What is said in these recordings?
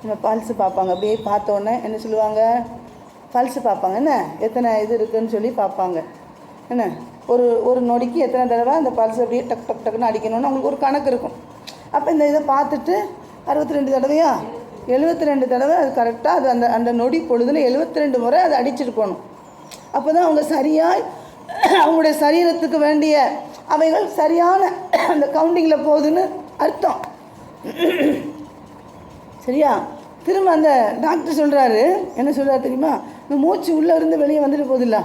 நம்ம பல்ஸு பார்ப்பாங்க. அப்படியே பார்த்தோன்னே என்ன சொல்லுவாங்க? பல்ஸு பார்ப்பாங்க. என்ன? எத்தனை இது இருக்குதுன்னு சொல்லி பார்ப்பாங்க. என்ன? ஒரு ஒரு நொடிக்கு எத்தனை தடவை அந்த பல்ஸ் அப்படியே டக் டக் டக்குன்னு அடிக்கணும்னு அவங்களுக்கு ஒரு கணக்கு இருக்கும். அப்போ இந்த இதை பார்த்துட்டு அறுபத்தி ரெண்டு தடவையா? எழுபத்தி ரெண்டு தடவை அது கரெக்டாக அது அந்த அந்த நொடி பொழுதுல எழுபத்தி ரெண்டு முறை அது அடிச்சிட்டு போகணும். அப்போ தான் அவங்க சரியாக அவங்களுடைய சரீரத்துக்கு வேண்டிய அவைகள் சரியான அந்த கவுண்டிங்கில் போகுதுன்னு அர்த்தம். சரியா? திரும்ப அந்த டாக்டர் சொல்கிறாரு என்ன சொல்கிறார் தெரியுமா? இந்த மூச்சு உள்ளே இருந்து வெளியே வந்துட்டு போகுதில்ல.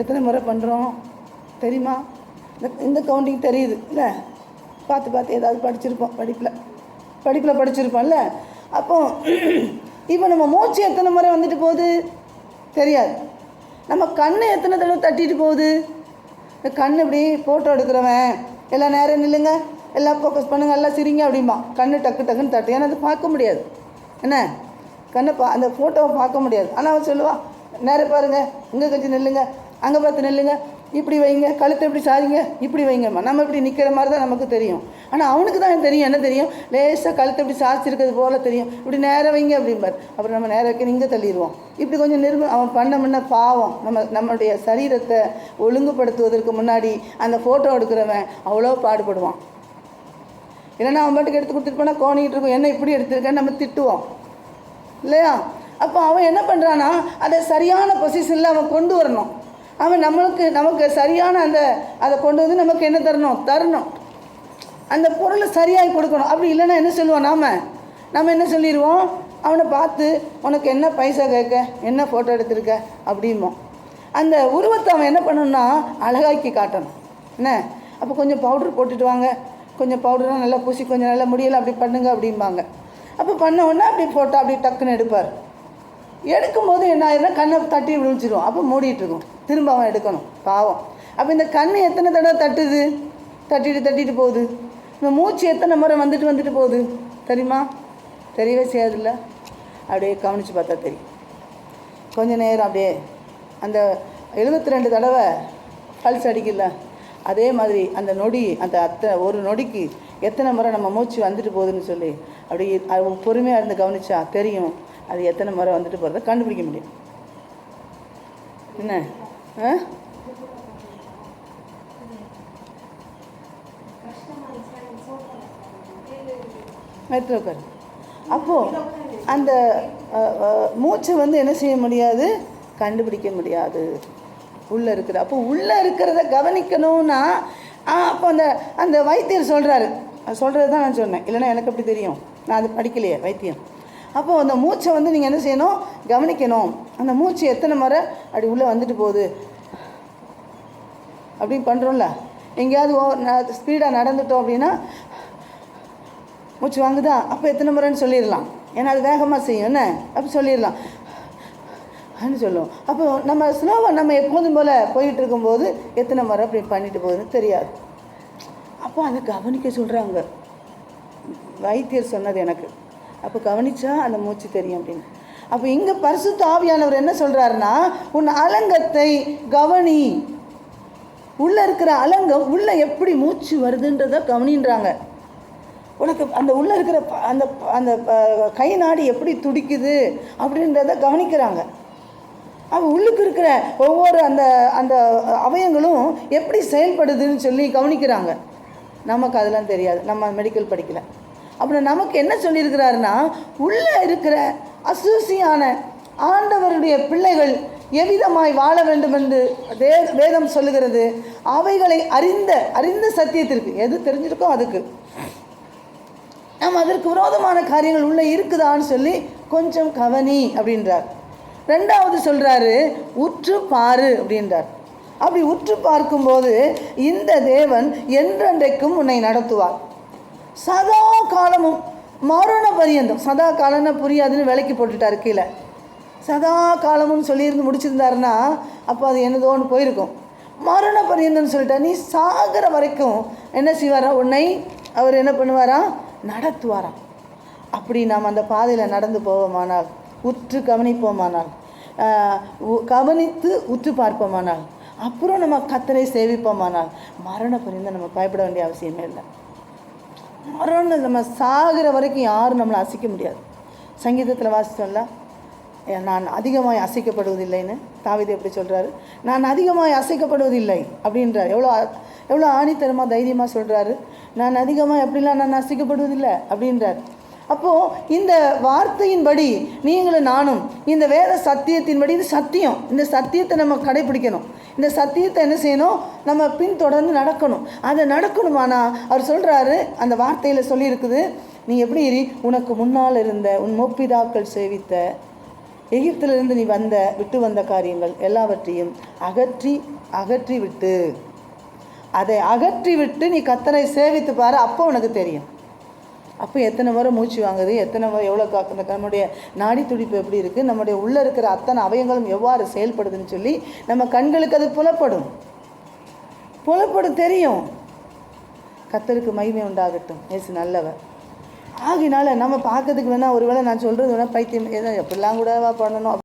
எத்தனை முறை பண்ணுறோம் தெரியுமா? இந்த இந்த கவுண்டிங் தெரியுது இல்லை? பார்த்து பார்த்து ஏதாவது படிச்சிருப்போம் படிப்பில். படிப்பில் படிச்சிருப்போம்ல. அப்போ இப்போ நம்ம மூச்சு எத்தனை முறை வந்துட்டு போகுது? தெரியாது. நம்ம கண்ணு எத்தனை தடவை தட்டிட்டு போகுது? இந்த கண் இப்படி ஃபோட்டோ எடுக்கிறவன். எல்லா நேரம் நில்லுங்க. எல்லாம் ஃபோக்கஸ் பண்ணுங்கள் எல்லாம் சிரிங்க அப்படிம்பா. கண்ணு டக்கு டக்குன்னு தட்டு. ஏன்னா அது பார்க்க முடியாது. என்ன? கண்ணை பா அந்த ஃபோட்டோவை பார்க்க முடியாது. ஆனால் அவன் சொல்லுவா நேரம் பாருங்கள் இங்கே கொஞ்சம் நெல்லுங்க அங்கே பார்த்து நெல்லுங்க இப்படி வைங்க கழுத்தை இப்படி சாதிங்க இப்படி வைங்கம்மா. நம்ம இப்படி நிற்கிற மாதிரி தான் நமக்கு தெரியும். ஆனால் அவனுக்கு தான் தெரியும். என்ன தெரியும்? லேசாக கழுத்தை இப்படி சாய்ச்சிருக்கிறது போல் தெரியும். இப்படி நேரம் வைங்க அப்படிம்பார். அப்புறம் நம்ம நேரம் வைக்க இங்கே தள்ளிடுவோம் இப்படி கொஞ்சம் நிர்ம அவன் பண்ண முன்ன பாவம். நம்ம நம்மளுடைய சரீரத்தை ஒழுங்குபடுத்துவதற்கு முன்னாடி அந்த ஃபோட்டோ எடுக்கிறவன் அவ்வளோ பாடுபடுவான். இல்லைன்னா அவன் பாட்டுக்கு எடுத்து கொடுத்துட்டு போனால் கோணிக்கிட்டு இருக்கும். என்ன இப்படி எடுத்திருக்கேன்னு நம்ம திட்டுவோம். இல்லையா? அப்போ அவன் என்ன பண்ணுறான்னா அதை சரியான பொசிஷனில் அவன் கொண்டு வரணும். அவன் நம்மளுக்கு நமக்கு சரியான அந்த அதை கொண்டு வந்து நமக்கு என்ன தரணும்? தரணும். அந்த பொருளை சரியாகி கொடுக்கணும். அப்படி இல்லைன்னா என்ன சொல்லுவோம் நாம்? நம்ம என்ன சொல்லிடுவோம்? அவனை பார்த்து உனக்கு என்ன பைசா கேட்க? என்ன ஃபோட்டோ எடுத்திருக்க? அப்படிமோ அந்த உருவத்தை அவன் என்ன பண்ணணும்னா அழகாக்கி காட்டணும். என்ன? அப்போ கொஞ்சம் பவுடர் போட்டுட்டு வாங்க. கொஞ்சம் பவுடரும் நல்லா பூசி கொஞ்சம் நல்லா முடியலை அப்படி பண்ணுங்க அப்படிம்பாங்க. அப்போ பண்ண உடனே அப்படி ஃபோட்டோ அப்படி டக்குன்னு எடுப்பார். எடுக்கும்போது என்ன ஆயிடும்னா கண்ணை தட்டி விழிச்சிடும் அப்போ மூடிட்டுருக்கும் திரும்ப அவன் எடுக்கணும். பாவம். அப்போ இந்த கண் எத்தனை தடவை தட்டுது? தட்டிட்டு தட்டிட்டு போகுது. இந்த மூச்சு எத்தனை முறை வந்துட்டு வந்துட்டு போகுது? தெரியுமா? தெரியவே செய்யாதுல்ல? அப்படியே கவனித்து பார்த்தா தெரியும். கொஞ்ச நேரம் அப்படியே அந்த எழுபத்தி ரெண்டு தடவை பல்ஸ் அடிக்கல அதே மாதிரி அந்த நொடி அந்த அத்தனை ஒரு நொடிக்கு எத்தனை முறை நம்ம மூச்சு வந்துட்டு போகுதுன்னு சொல்லி அப்படி பொறுமையாக இருந்து கவனிச்சா தெரியும் அது எத்தனை முறை வந்துட்டு போகிறத கண்டுபிடிக்க முடியும். என்ன? ஆ? எடுத்து உட்காரு. அப்போது அந்த மூச்சை வந்து என்ன செய்ய முடியாது? கண்டுபிடிக்க முடியாது. உள்ளே இருக்கிற அப்போ உள்ளே இருக்கிறத கவனிக்கணும்னா அப்போ அந்த அந்த வைத்தியர் சொல்கிறாரு சொல்கிறது தான் நான் சொன்னேன். இல்லைன்னா எனக்கு அப்படி தெரியும். நான் அது படிக்கலையே வைத்தியம். அப்போது அந்த மூச்சை வந்து நீங்கள் என்ன செய்யணும்? கவனிக்கணும். அந்த மூச்சு எத்தனை முறை அப்படி உள்ளே வந்துட்டு போகுது? அப்படின்னு பண்ணுறோம்ல எங்கேயாவது ஓ ஸ்பீடாக நடந்துட்டோம் அப்படின்னா மூச்சு வாங்குதா? அப்போ எத்தனை முறைன்னு சொல்லிடலாம். ஏன்னா அது வேகமாக செய்யும். என்ன? அப்படி சொல்லிடலாம். அப்படின்னு சொல்லுவோம். அப்போ நம்ம ஸ்லோவாக நம்ம எப்போதும் போல் போயிட்டு இருக்கும்போது எத்தனை முறை அப்படி பண்ணிட்டு போகுதுன்னு தெரியாது. அப்போ அதை கவனிக்க சொல்கிறாங்க வைத்தியர் சொன்னது எனக்கு. அப்போ கவனித்தா அந்த மூச்சு தெரியும் அப்படின்னு. அப்போ இங்கே பரிசு தாவியானவர் என்ன சொல்கிறாருன்னா உன் அலங்கத்தை கவனி. உள்ளே இருக்கிற அலங்கம் உள்ளே எப்படி மூச்சு வருதுன்றதை கவனின்றாங்க. உனக்கு அந்த உள்ளே இருக்கிற ப- அந்த அந்த ப- கை நாடி எப்படி துடிக்குது அப்படின்றத கவனிக்கிறாங்க. அவன் உள்ளுக்கு இருக்கிற ஒவ்வொரு அந்த அந்த அவயங்களும் எப்படி செயல்படுதுன்னு சொல்லி கவனிக்கிறாங்க. நமக்கு அதெல்லாம் தெரியாது. நம்ம மெடிக்கல் படிக்கல. அப்புறம் நமக்கு என்ன சொல்லியிருக்கிறாருன்னா உள்ளே இருக்கிற அசூசியான ஆண்டவருடைய பிள்ளைகள் எவ்விதமாய் வாழ வேண்டும் என்று வே வேதம் சொல்லுகிறது. அவைகளை அறிந்த அறிந்த சத்தியத்திற்கு எது தெரிஞ்சிருக்கோ அதுக்கு. நம்ம அதற்கு விரோதமான காரியங்கள் உள்ளே இருக்குதான்னு சொல்லி கொஞ்சம் கவனி அப்படின்றார். ரெண்டாவது சொல்கிறாரு உற்று பாரு அப்படின்றார். அப்படி உற்று பார்க்கும்போது இந்த தேவன் என்றென்றைக்கும் உன்னை நடத்துவார். சதா காலமும் மரண பரியந்தம் சதா காலம்னா புரியாதுன்னு விலைக்கு போட்டுட்டாரு கீழே. சதா காலமும் சொல்லியிருந்து முடிச்சிருந்தாருன்னா அப்போ அது என்னதோன்னு போயிருக்கும். மரண பரியந்தம்னு சொல்லிட்டா நீ சாகிற வரைக்கும் என்ன செய்வாரா? உன்னை அவர் என்ன பண்ணுவாரா? நடத்துவாராம் அப்படி நாம் அந்த பாதையில் நடந்து போவோமானால் உற்று கவனிப்போமானால் உ- கவனித்து உற்று பார்ப்போமானால் அப்புறம் நம்ம கத்தரை சேவிப்போமானால் மரண பரிந்து நம்ம பயப்பட வேண்டிய அவசியமே இல்லை. மரணம் நம்ம சாகிற வரைக்கும் யாரும் நம்மளை அசைக்க முடியாது. சங்கீதத்தில் வாசித்தோம்ல நான் அதிகமாக அசைக்கப்படுவதில்லைன்னு தாவீது எப்படி சொல்கிறாரு நான் அதிகமாக அசைக்கப்படுவதில்லை அப்படின்றார். எவ்வளோ எவ்வளோ ஆணித்தரமாக தைரியமாக சொல்கிறாரு நான் அதிகமாக எப்படிலாம் நான் அசைக்கப்படுவதில்லை அப்படின்றார். அப்போது இந்த வார்த்தையின்படி நீங்களும் நானும் இந்த வேத சத்தியத்தின்படி இது சத்தியம் இந்த சத்தியத்தை நம்ம கடைபிடிக்கணும். இந்த சத்தியத்தை என்ன செய்யணும்? நம்ம பின்தொடர்ந்து நடக்கணும். அதை நடக்கணுமானா அவர் சொல்கிறாரு அந்த வார்த்தையில் சொல்லியிருக்குது நீ எப்படி இரு? உனக்கு முன்னால் இருந்த உன் மோப்பிதாக்கள் சேவித்த எகிப்திலிருந்து நீ வந்த விட்டு வந்த காரியங்கள் எல்லாவற்றையும் அகற்றி அகற்றி விட்டு அதை அகற்றி விட்டு நீ கத்தரை சேவித்து பாரு அப்போ உனக்கு தெரியும். அப்போ எத்தனை முறை மூச்சு வாங்குது எத்தனை முறை எவ்வளோ காக்கு நம்முடைய நாடி துடிப்பு எப்படி இருக்குது நம்முடைய உள்ளே இருக்கிற அத்தனை அவயங்களும் எவ்வாறு செயல்படுதுன்னு சொல்லி நம்ம கண்களுக்கு அது புலப்படும். புலப்படும் தெரியும். கத்தருக்கு மகிமை உண்டாகட்டும். ஏசு நல்லவர். ஆகினால நம்ம பார்க்கறதுக்கு வேணால் ஒருவேளை நான் சொல்கிறது வேணால் பைத்தியம் ஏதோ எப்படிலாம் கூடவா பண்ணணும்.